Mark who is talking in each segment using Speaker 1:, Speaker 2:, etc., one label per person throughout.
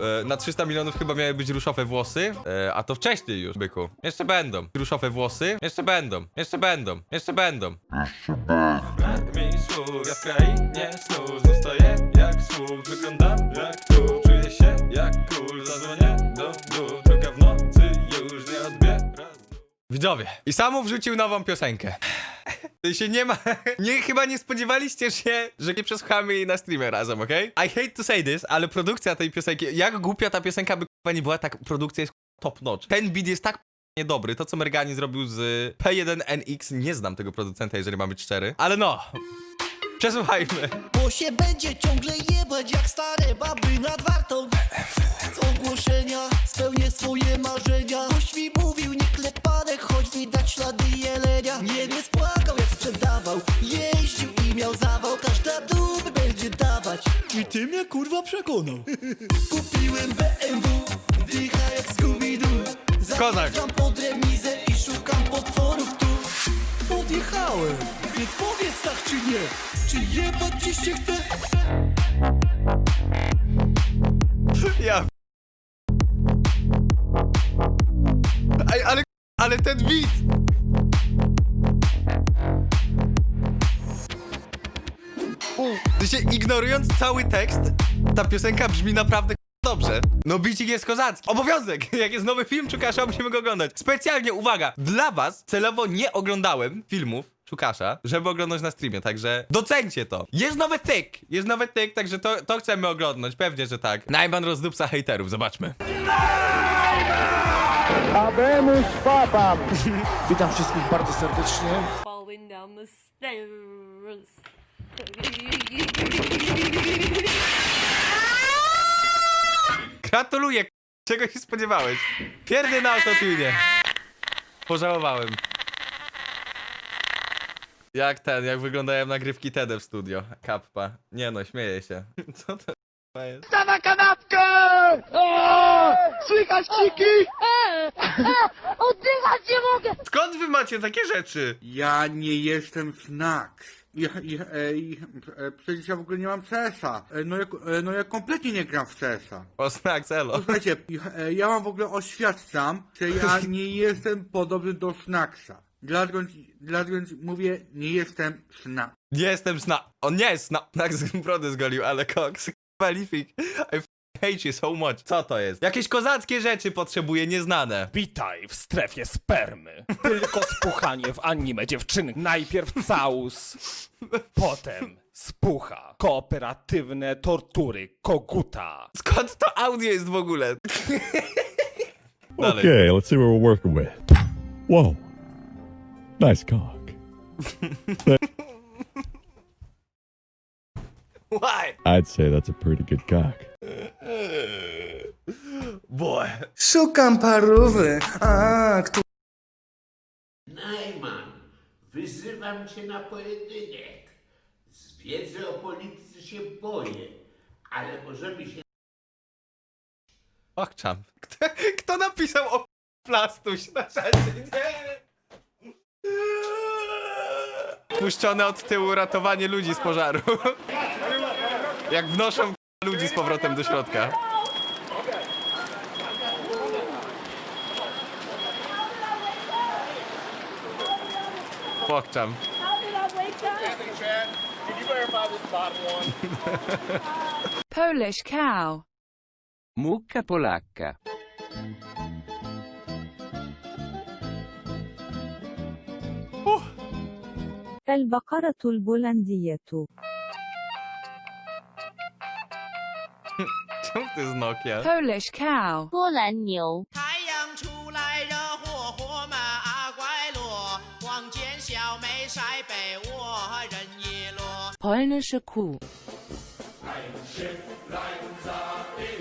Speaker 1: E, na 300 milionów chyba miały być ruszowe włosy, e, a to wcześniej już, byku. Jeszcze będą. Ruszowe włosy, jeszcze będą, jeszcze będą, jeszcze będą. Mi słuch, ja w krainie snów Zostaję jak słuch, wyglądam jak tu. Czuję się jak król, zadzwonię do dół Druga w nocy już nie odbiera Widzowie, i samo wrzucił nową piosenkę Się nie ma, nie, chyba nie spodziewaliście się, że nie przesłuchamy jej na streamie razem, okej? I hate to say this, ale produkcja tej piosenki, jak głupia ta piosenka by k***a nie była, tak produkcja jest top notch Ten beat jest tak niedobry. To, co Mergani zrobił z P1NX, nie znam tego producenta, jeżeli mam być szczery. Ale no, przesłuchajmy.
Speaker 2: Bo się będzie ciągle jebać jak stare baby nad wartą Z ogłoszenia spełnię swoje marzenia Jeździł i miał zawał Każda dupy będzie dawać I ty mnie kurwa przekonał Kupiłem BMW Dycha jak Scooby-Doo
Speaker 1: Kozak.
Speaker 2: Zajeżdżam pod remizę i szukam potworów tu Podjechałem, więc powiedz tak czy nie Czy jebać ci się chce?
Speaker 1: Ja. Ej, ale, ale ten beat! Się ignorując cały tekst, ta piosenka brzmi naprawdę dobrze. No bicik jest kozacki. Obowiązek! Jak jest nowy film Czukasza, musimy go oglądać. Specjalnie, uwaga, dla was celowo nie oglądałem filmów Czukasza, żeby oglądać na streamie, także docencie to. Jest nowy tyk, jest nowy tyk, także to, to chcemy oglądać, pewnie, że tak. Najban rozdupca hejterów, zobaczmy.
Speaker 3: Witam wszystkich bardzo serdecznie.
Speaker 4: falling down the stairs.
Speaker 1: Gratuluję, k- czego się spodziewałeś? Pierdy na autotune. Pożałowałem. Jak ten, jak wyglądają nagrywki TED w studio. Kappa. Nie no, śmieję się. Co to k***a jest?
Speaker 5: na kanapkę! O! Słychać krzyki!
Speaker 4: Oddychać nie mogę!
Speaker 1: Skąd wy macie takie rzeczy?
Speaker 6: Ja nie jestem Snacks. Ja, ja, e, e, przecież ja w ogóle nie mam CS-a. E, no, ja, no ja kompletnie nie gram w CS-a.
Speaker 1: O, snack, elo.
Speaker 6: Słuchajcie, ja, ja wam w ogóle oświadczam, że ja nie jestem podobny do Snacksa. Dlatego, dlatego mówię, nie jestem Snack.
Speaker 1: Nie jestem sna... On nie jest sna... Tak z brody zgolił, ale koks. Malifik. Hate you so much. Co to jest? Jakieś kozackie rzeczy potrzebuję, nieznane.
Speaker 3: Witaj w strefie spermy. Tylko spuchanie w anime dziewczyny. Najpierw całus, potem spucha. Kooperatywne tortury koguta.
Speaker 1: Skąd to audio jest w ogóle? Dalej.
Speaker 7: Okay, let's see what we're working with. Whoa. Nice cock.
Speaker 1: Why?
Speaker 7: I'd say that's a pretty good cock.
Speaker 1: Boy.
Speaker 2: Szukam parówy, a kto
Speaker 8: Najman, wyzywam cię na pojedynek. Z wiedzy o polityce się boję, ale możemy się
Speaker 1: Okczam. Kto, kto napisał o plastuś na czacie? Nie. Puszczone od tyłu ratowanie ludzi z pożaru. Jak wnoszą ludzi z powrotem do środka. Pokczam.
Speaker 4: Polish cow.
Speaker 9: Mucca polacca.
Speaker 10: البقرة البولندية
Speaker 1: Czemu to jest Nokia?
Speaker 4: Polish cow.
Speaker 5: 波兰牛。
Speaker 2: 太阳出来热火火嘛啊怪落，光见小妹晒被窝，人一落。
Speaker 4: Polnische Kuh.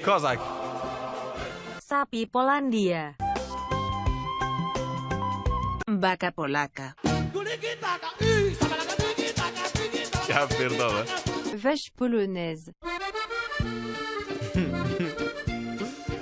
Speaker 1: Kozak.
Speaker 10: Sapi Polandia
Speaker 4: Vaca polaca.
Speaker 1: Ja pierdolę.
Speaker 4: Weź polonaise.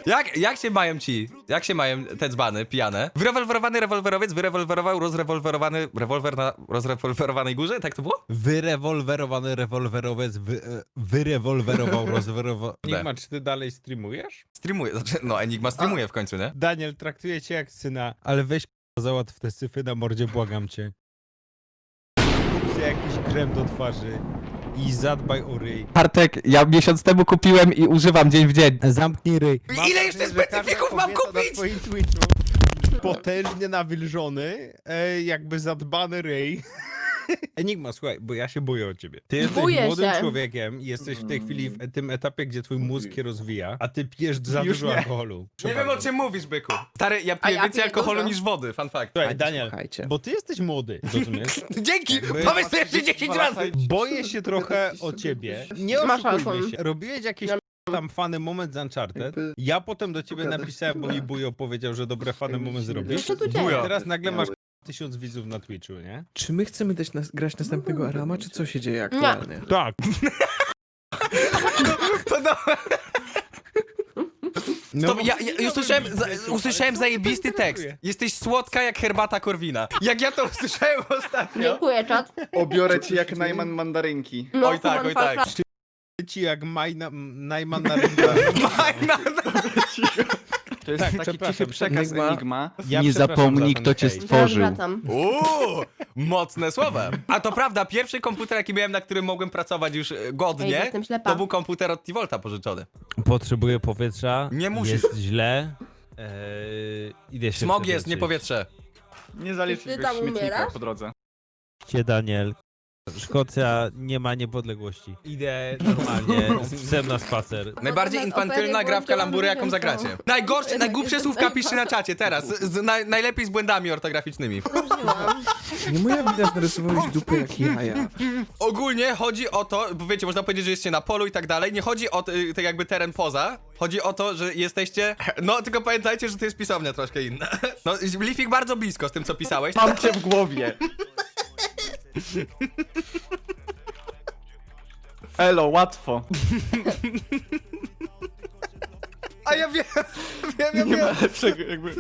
Speaker 1: Jak, jak się mają ci? Jak się mają te dzbany pijane? Wyrewolwerowany rewolwerowiec wyrewolwerował rozrewolwerowany rewolwer na rozrewolwerowanej górze? Tak to było?
Speaker 11: Wyrewolwerowany rewolwerowiec wy, e, wyrewolwerował, rozwerował. Enigma, czy ty dalej streamujesz?
Speaker 1: Streamuje, znaczy, no Enigma streamuje w końcu, nie?
Speaker 11: Daniel, traktuję cię jak syna, ale weź k***a, załatw te syfy na mordzie, błagam cię. Kup sobie jakiś krem do twarzy i zadbaj o ryj.
Speaker 9: Bartek, ja miesiąc temu kupiłem i używam dzień w dzień.
Speaker 11: Zamknij ryj.
Speaker 1: Ile jeszcze specyfików mam kupić?
Speaker 11: Potężnie nawilżony, e, jakby zadbany ryj. Enigma, słuchaj, bo ja się boję o ciebie. Ty jesteś
Speaker 5: Boję
Speaker 11: młodym
Speaker 5: się.
Speaker 11: człowiekiem i jesteś w tej chwili w tym etapie, gdzie twój mózg się rozwija, a ty pijesz za
Speaker 3: Już
Speaker 11: dużo
Speaker 3: nie.
Speaker 11: alkoholu.
Speaker 1: Nie wiem o czym mówisz, byku. Stary, ja
Speaker 5: A
Speaker 1: piję
Speaker 5: ja
Speaker 1: więcej
Speaker 5: piję
Speaker 1: alkoholu
Speaker 5: dużo.
Speaker 1: niż wody, fun fact.
Speaker 11: Słuchaj, Daniel,
Speaker 3: słuchajcie.
Speaker 11: bo ty jesteś młody, rozumiesz?
Speaker 1: Dzięki!
Speaker 11: Jakby-
Speaker 1: Powiedz to jeszcze 10 razy!
Speaker 11: Boję się trochę o ciebie. Nie
Speaker 5: Masz
Speaker 11: oszukujmy
Speaker 5: rację.
Speaker 11: się. Robiłeś jakiś tam fany moment z Uncharted. Ja potem do ciebie napisałem, bo mi Bujo powiedział, że dobre fany moment zrobisz.
Speaker 5: Tu dzieje?
Speaker 11: teraz nagle masz tysiąc widzów na Twitchu, nie?
Speaker 3: Czy my chcemy dać nas, grać następnego Arama, czy co się dzieje aktualnie?
Speaker 11: Tak. No,
Speaker 1: Stop, ja, ja usłyszałem, za, usłyszałem zajebisty tekst. Jesteś słodka jak herbata Korwina. Jak ja to usłyszałem ostatnio.
Speaker 5: Dziękuję, czat.
Speaker 3: Obiorę ci jak Najman mandarynki.
Speaker 5: No,
Speaker 1: Oj tak, oj tak.
Speaker 11: ci jak Majna, Najman na.
Speaker 3: To jest
Speaker 11: Tak,
Speaker 3: taki
Speaker 11: przepraszam,
Speaker 3: cichy przekaz
Speaker 11: Enigma.
Speaker 3: Enigma.
Speaker 11: Ja
Speaker 9: Nie
Speaker 11: przepraszam
Speaker 9: zapomnij,
Speaker 11: za ten
Speaker 9: kto cię
Speaker 11: hejt.
Speaker 9: Stworzył.
Speaker 1: Uuu, mocne słowa. A to prawda, pierwszy komputer, jaki miałem, na którym mogłem pracować już e,
Speaker 5: Ej,
Speaker 1: godnie,
Speaker 5: jestem ślepa.
Speaker 1: to był komputer od T-Volta pożyczony.
Speaker 11: Potrzebuję powietrza.
Speaker 1: Nie musisz.
Speaker 11: Jest źle. Eee, idę się
Speaker 1: Smog jest, nie powietrze.
Speaker 3: Nie
Speaker 5: Ty
Speaker 3: zaliczy
Speaker 5: tam
Speaker 3: śmietnika
Speaker 5: umierasz?
Speaker 3: po drodze.
Speaker 11: Cię, Daniel. Szkocja nie ma niepodległości. Idę normalnie, psem na spacer.
Speaker 1: Najbardziej infantylna
Speaker 5: opery
Speaker 1: gra w kalambury, jaką zagracie. Najgorsze, najgłupsze słówka piszcie na czacie teraz. Z, z, naj, najlepiej z błędami ortograficznymi.
Speaker 3: Nie moja wina, że narysowałeś dupę jak jaja.
Speaker 1: Ogólnie chodzi o to, bo wiecie, można powiedzieć, że jesteście na polu i tak dalej. Nie chodzi o y, tak jakby teren poza. Chodzi o to, że jesteście. No, tylko pamiętajcie, że to jest pisownia troszkę inna. No, Lifik bardzo blisko z tym, co pisałeś.
Speaker 3: Mam cię w głowie. Elo, łatwo.
Speaker 1: A ja wiem, wiem, ja
Speaker 3: Nie ma
Speaker 1: wiem.
Speaker 3: lepszego jakby...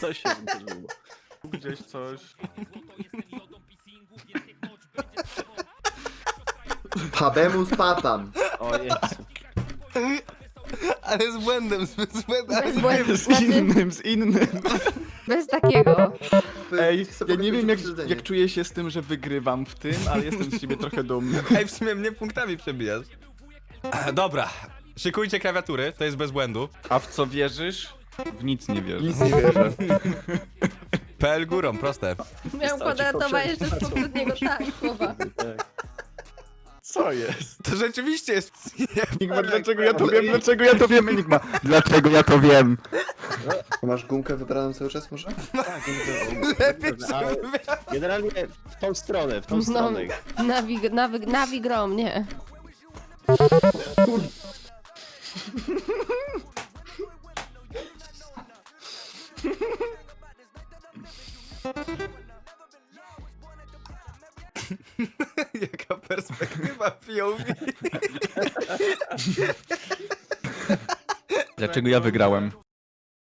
Speaker 3: Co się wydarzyło? Gdzieś coś...
Speaker 5: Habemus papam.
Speaker 3: O Jezu.
Speaker 1: Ale z błędem, z, z błędem.
Speaker 5: Błędu.
Speaker 3: Z
Speaker 5: Znaczy,
Speaker 3: innym, z innym.
Speaker 5: Bez takiego.
Speaker 3: Ej, ja nie wiem jak, jak czuję się z tym, że wygrywam w tym, ale jestem z siebie trochę dumny.
Speaker 1: Ej, w sumie mnie punktami przebijasz. E, Dobra, szykujcie klawiatury, to jest bez błędu.
Speaker 3: A w co wierzysz? W nic nie wierzę. Nic
Speaker 1: PL górą, proste.
Speaker 5: Miałem kwadratowa jeszcze z poprzedniego tak, słowa.
Speaker 3: Co jest?
Speaker 1: To rzeczywiście jest.
Speaker 3: Enigma, dlaczego ja to wiem? Dlaczego ja to wiem, Enigma? Dlaczego ja to wiem?
Speaker 5: Masz gumkę wybraną cały czas może?
Speaker 1: Lepiej
Speaker 5: Generalnie w tą stronę, w tą stronę. No, nawig, nawig, nawigrom, nie.
Speaker 1: POV.
Speaker 3: Dlaczego ja wygrałem?